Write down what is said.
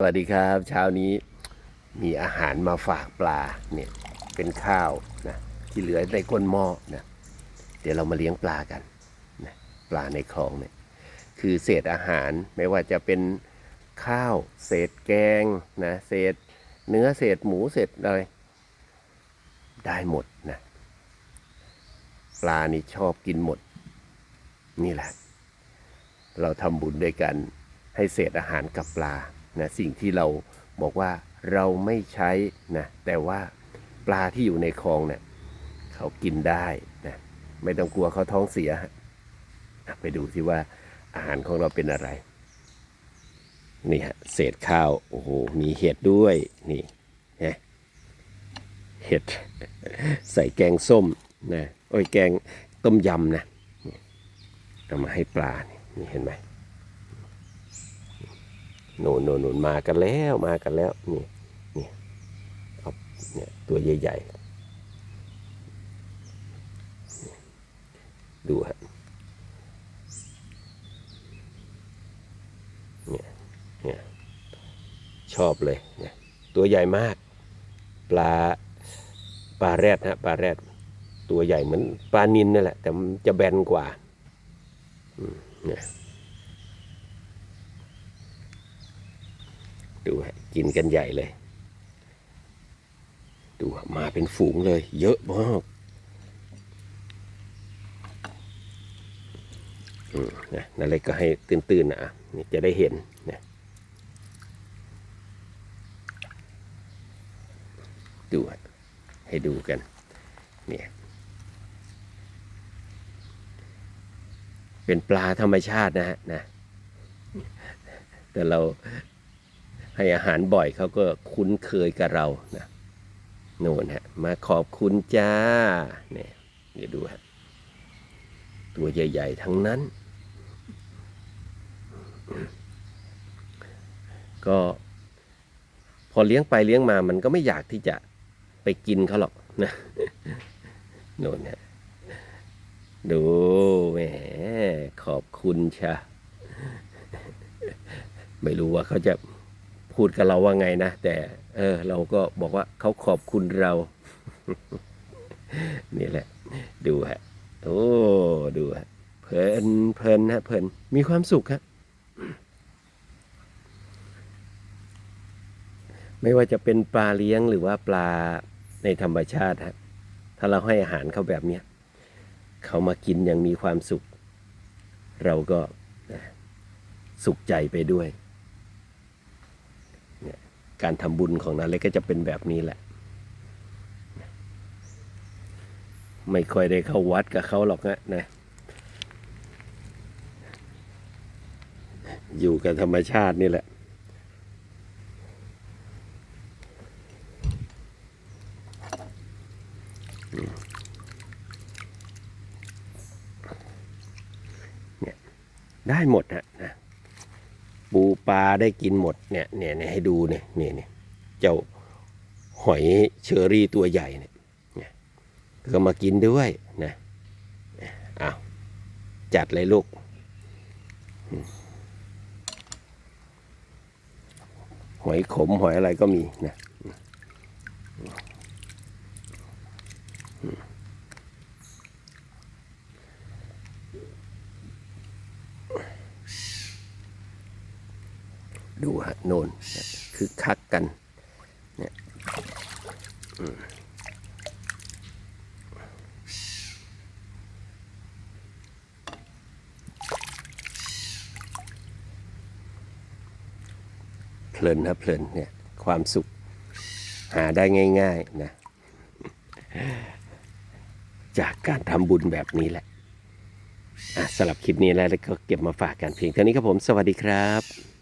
สวัสดีครับ เช้านี้มีอาหารมาฝากปลาเนี่ยเป็นข้าวนะที่เหลือในก้นหม้อนะเดี๋ยวเรามาเลี้ยงปลากันนะปลาในคลองเนี่ยคือเศษอาหารไม่ว่าจะเป็นข้าว เศษแกงนะเศษเนื้อเศษหมูเศษอะไรได้หมดนะปลานี่ชอบกินหมด นี่แหละ เราทำบุญด้วยกันให้เศษอาหารกับปลา นะสิ่งที่เราบอกว่าเราไม่ใช้นะแต่ว่าปลาที่อยู่ในคลองเนี่ยเขากินได้นะไม่ต้องกลัวเขาท้องเสีย ไปดูสิว่าอาหารของเราเป็นอะไร นี่ฮะเศษข้าวโอ้โหมีเห็ดด้วยนี่เห็ดใส่แกงส้มนะโอ้ยแกงต้มยำนะเอามาให้ปลานี่เห็นไหม โน่นโน่นโน่นมากันแล้วมากันแล้วนี่นี่เอาเนี่ยตัวใหญ่ๆดูฮะเนี่ยเนี่ยชอบเลยเนี่ยตัวใหญ่มาก ปลาปลาแรดฮะปลาแรดตัวใหญ่เหมือนปลานินนั่นแหละ แต่มันจะแบนกว่าเนี่ย ดูฮะกินกันใหญ่เลย ดูมาเป็นฝูงเลย เยอะมากอืมนะนั่นเลยก็ให้ตื่นๆนะอะนี่จะได้เห็นนะดูฮะให้ดูกันเนี่ยเป็นปลาธรรมชาตินะฮะนะแต่เรา ให้อาหารบ่อยเขาก็คุ้นเคยกับเรานะโน่นฮะมาขอบคุณจ้าเนี่ยเดี๋ยวดูฮะตัวใหญ่ ๆ ทั้งนั้น ก็พอเลี้ยงไปเลี้ยงมามันก็ไม่อยากที่จะไปกินเขาหรอกนะโน่นฮะดูแหมขอบคุณชะไม่รู้ว่าเขาจะ พูดกับเราว่าไงนะ แต่เออเราก็บอกว่าเขาขอบคุณเรา นี่แหละ ดูฮะ โอ้ ดูฮะ เพลินเพลินฮะเพลินมีความสุขฮะไม่ว่าจะเป็นปลาเลี้ยงหรือว่าปลาในธรรมชาติฮะถ้าเราให้อาหารเขาแบบเนี้ยเขามากินอย่างมีความสุข เราก็สุขใจไปด้วย การทำบุญของนาเล็กก็จะเป็นแบบนี้แหละ ไม่ค่อยได้เข้าวัดกับเขาหรอกนะนะ อยู่กับธรรมชาตินี่แหละเนี่ยได้หมดฮะนะ ปูปลาได้กินหมดเนี่ยเนี่ยให้ดูเนี่ยเนี่ยเนี่ยเจ้าหอยเชอรี่ตัวใหญ่เนี่ยเนี่ยก็มากินด้วยนะอ้าวจัดเลยลูก หอยขมหอยอะไรก็มีนะ ดูฮะโนนคือคักกันเนี่ยเพลินนะเพลินเนี่ยความสุขหาได้ง่าย ๆนะจากการทำบุญแบบนี้แหละอะสำหรับคลิปนี้แล้วก็เก็บมาฝากกันเพียงเท่านี้ครับผม สวัสดีครับ